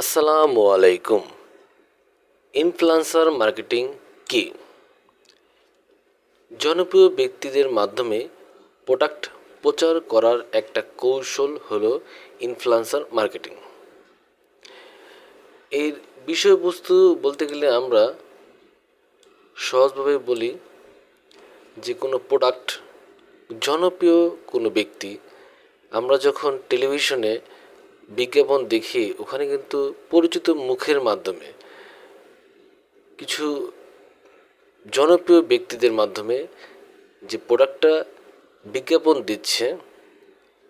আসসালামু আলাইকুম। Influencer marketing কি? জনপ্রিয় ব্যক্তিদের মাধ্যমে প্রোডাক্ট প্রচার করার একটা কৌশল হলো ইনফ্লুয়েন্সার মার্কেটিং এর বিষয়বস্তু বলতে গেলে আমরা সহজভাবে বলি যে কোনো প্রোডাক্ট জনপ্রিয় কোনো ব্যক্তি, আমরা যখন টেলিভিশনে বিজ্ঞাপন দেখি, ওখানে কিন্তু পরিচিত মুখের মাধ্যমে, কিছু জনপ্রিয় ব্যক্তিদের মাধ্যমে যে প্রোডাক্টটা বিজ্ঞাপন দিচ্ছে,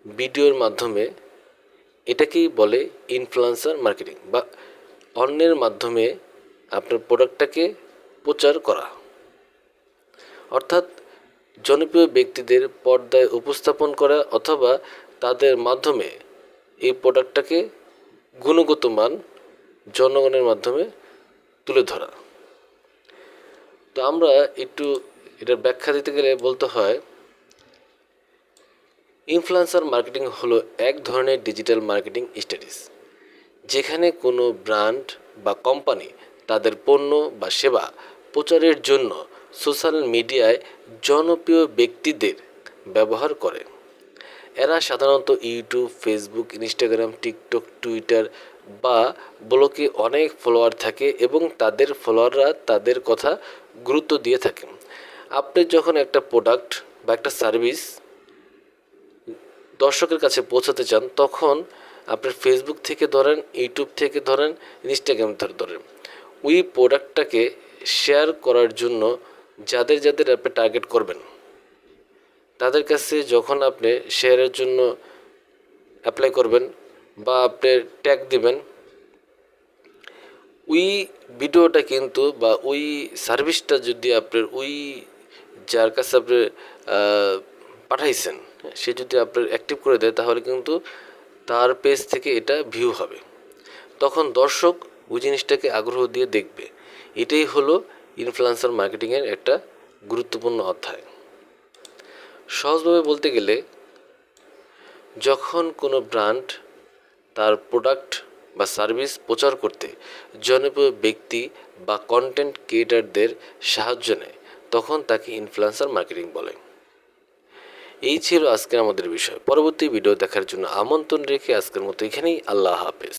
ভিডিওর মাধ্যমে এটাকেই বলে? ইনফ্লুয়েন্সার মার্কেটিং বা অন্যের মাধ্যমে আপনার প্রোডাক্টটাকে প্রচার করা। অর্থাৎ জনপ্রিয় ব্যক্তিদের পর্দায় উপস্থাপন করা অথবা তাদের মাধ্যমে এই প্রোডাক্টটাকে গুণগত মান জনগণের মাধ্যমে তুলে ধরা। তো আমরা একটু এটার ব্যাখ্যা দিতে গেলে বলতে হয় ইনফ্লুয়েন্সার মার্কেটিং হলো এক ধরনের ডিজিটাল মার্কেটিং স্টাডিজ যেখানে কোনো ব্র্যান্ড বা কোম্পানি তাদের পণ্য বা সেবা প্রচারের জন্য সোশ্যাল মিডিয়ায় জনপ্রিয় ব্যক্তিদের ব্যবহার করে। এরা সাধারণত YouTube, Facebook, Instagram, TikTok, Twitter বা ব্লকে অনেক ফলোয়ার থাকে এবং তাদের ফলোয়াররা তাদের কথা গুরুত্ব দিয়ে থাকে। আপনি যখন একটা প্রোডাক্ট বা একটা সার্ভিস দর্শকের কাছে পৌঁছাতে চান, তখন আপনার ফেসবুক থেকে ধরেন ইউটিউব থেকে ধরেন ইনস্টাগ্রাম থেকে ধরেন। ওই প্রোডাক্টটাকে শেয়ার করার জন্য যাদের যাদের আপনি টার্গেট করবেন। তাদের কাছে যখন আপনি শেয়ারের জন্য অ্যাপ্লাই করবেন বা আপনি ট্যাগ দিবেন, ওই ভিডিওটা কিন্তু বা ওই সার্ভিসটা যদি আপনার ওই যার কাছে আপনি পাঠাইছেন, সে যদি আপনার অ্যাক্টিভ করে দেয়, তাহলে কিন্তু তার পেজ থেকে এটা ভিউ হবে। তখন দর্শক ওই জিনিসটাকে আগ্রহ দিয়ে দেখবে। এটাই হলো ইনফ্লুয়েন্সার মার্কেটিংয়ের একটা গুরুত্বপূর্ণ অধ্যায়। সহজভাবে বলতে গেলে, যখন কোনো ব্র্যান্ড তার প্রোডাক্ট বা সার্ভিস প্রচার করতে জনপ্রিয় ব্যক্তি বা কন্টেন্ট ক্রিয়েটারদের সাহায্য নেয়, তখন তাকে ইনফ্লুয়েন্সার মার্কেটিং বলে। এই ছিল আজকের আমাদের বিষয়। পরবর্তী ভিডিও দেখার জন্য আমন্ত্রণ রেখে আজকের মতো এখানেই। আল্লাহ হাফেজ।